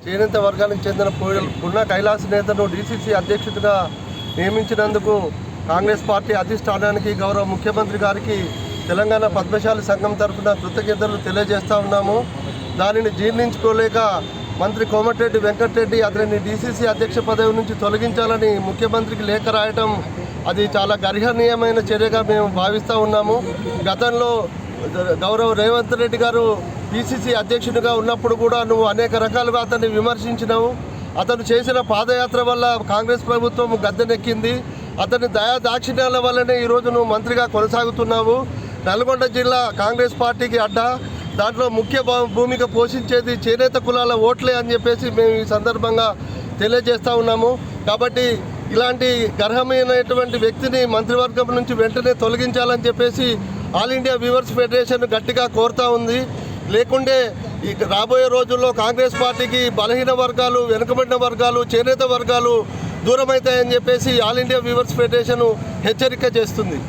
చేనేత వర్గానికి చెందిన పూడ- పున్న నేతను డీసీసీ అధ్యక్షుడిగా నియమించినందుకు కాంగ్రెస్ పార్టీ అధిష్టానానికి గౌరవ ముఖ్యమంత్రి గారికి తెలంగాణ పద్మశాలి సంఘం తరఫున కృతజ్ఞతలు తెలియజేస్తా ఉన్నాము. దానిని జీర్ణించుకోలేక మంత్రి కోమటిరెడ్డి వెంకటరెడ్డి అతనిని డీసీసీ అధ్యక్ష పదవి నుంచి తొలగించాలని ముఖ్యమంత్రికి లేఖ రాయటం అది చాలా గర్హనీయమైన చర్యగా మేము భావిస్తూ ఉన్నాము. గతంలో గౌరవ్ రేవంత్ రెడ్డి గారు పిసిసి అధ్యక్షుడిగా ఉన్నప్పుడు కూడా నువ్వు అనేక రకాలుగా అతన్ని విమర్శించినావు. అతను చేసిన పాదయాత్ర వల్ల కాంగ్రెస్ ప్రభుత్వం గద్దెనెక్కింది. అతని దయా దాక్షిణ్యాల వల్లనే ఈరోజు నువ్వు మంత్రిగా కొనసాగుతున్నావు. నల్గొండ జిల్లా కాంగ్రెస్ పార్టీకి అడ్డా. దాంట్లో ముఖ్య భూమిక పోషించేది చేనేత కులాల ఓట్లే అని చెప్పేసి మేము ఈ సందర్భంగా తెలియజేస్తూ ఉన్నాము. కాబట్టి ఇలాంటి గర్హమైనటువంటి వ్యక్తిని మంత్రివర్గం నుంచి వెంటనే తొలగించాలని చెప్పేసి ఆల్ ఇండియా వ్యూవర్స్ ఫెడరేషన్ గట్టిగా కోరుతా ఉంది. లేకుంటే ఈ రాబోయే రోజుల్లో కాంగ్రెస్ పార్టీకి బలహీన వర్గాలు వెనుకబడిన వర్గాలు చేనేత వర్గాలు దూరమవుతాయని చెప్పేసి ఆల్ ఇండియా వ్యూవర్స్ ఫెడరేషన్ హెచ్చరిక చేస్తుంది.